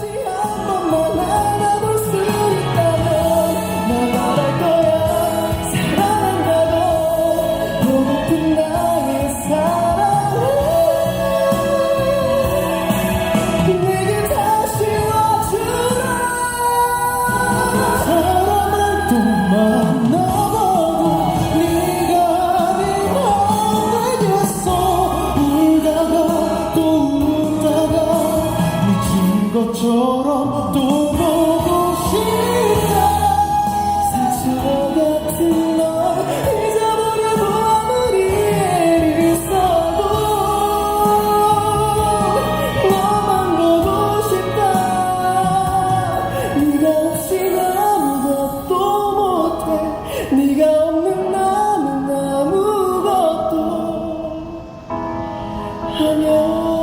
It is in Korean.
다 것처럼 또 보고 싶다 상처 같은 널 잊어버려 아무리 애를 써도 너만 보고 싶다. 네가 없이 아무것도 못해. 네가 없는 나는 아무것도 하면